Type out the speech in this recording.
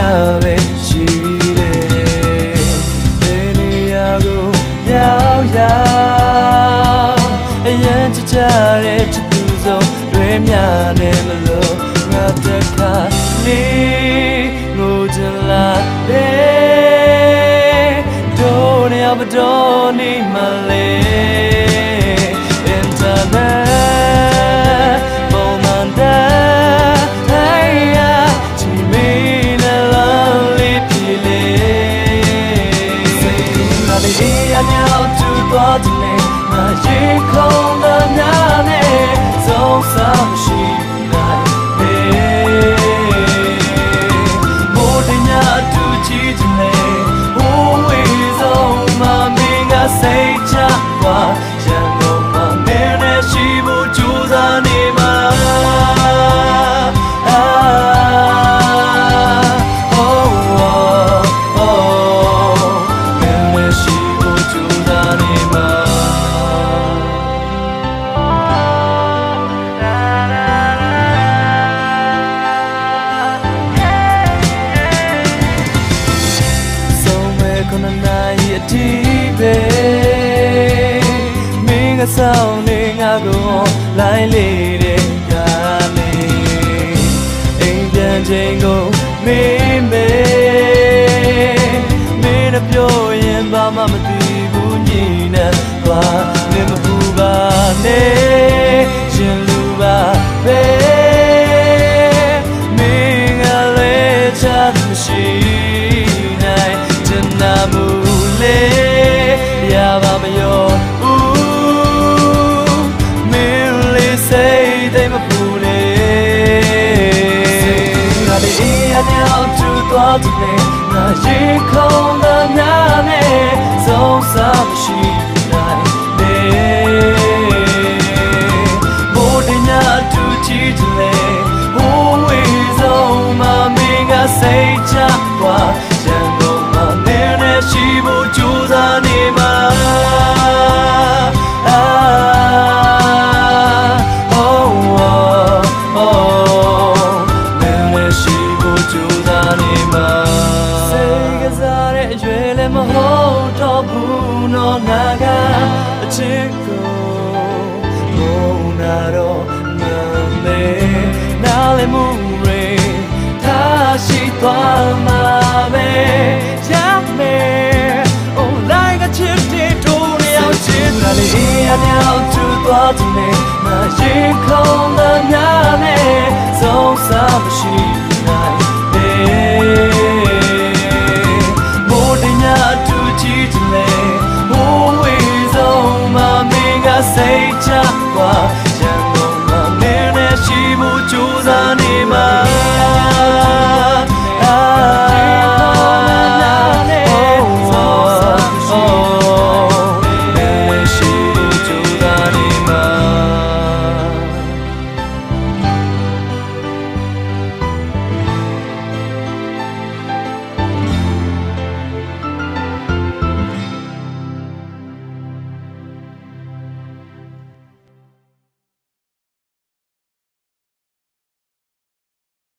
တာပဲရှိတယ်ဘယ်နေရာကိုရောက်ရောက်အရင်ချစ်ကြတဲ့ချစ်သူဆုံးတွေများနေမလို့ငါတက်ခါနေငိုကြလာတယ်တို့နေရာမတော်နေမလဲ ကူလာလေအမြောက်တူသွားတယ်ငါရေခုံးတဲ့ညနဲ့ဆုံးဆောင်ရှိနိုင်မေမိုးတင်ညတူချီတယ်လေဟိုးဝေးဆုံးမမ ခုနနိုင်အတီးပဲမင်းကဆောင်နေငါကိုလိုက်လေတဲ့ကလေးအိမ်ပြန်ချိန်ကိုမင်းမေမင်းနဲ့ပြောရင်ဘာမှမသိဘူးညီနဲ့ဘာနေမပူပါနဲ့ သွားတယ်ငါရေခုံး တဲ့အရွယ်လည်းမဟုတ်တော့ဘူးနော်ငါကအချစ်ကိုဘုံနာတော့မမေနားလည်းမှုရေထားရှိသွားမှာပဲရမယ် Oh like a chip day တို့ရအောင်ချစ်လာလေအမြောက်သူသွားတယ်ငါရေခုံးတဲ့ညနဲ့ဆုံးစားမရှိ ချပါရန်ကုန်မှာမင်းနဲ့ရှိဖို့ကြိုးစားနေမှာ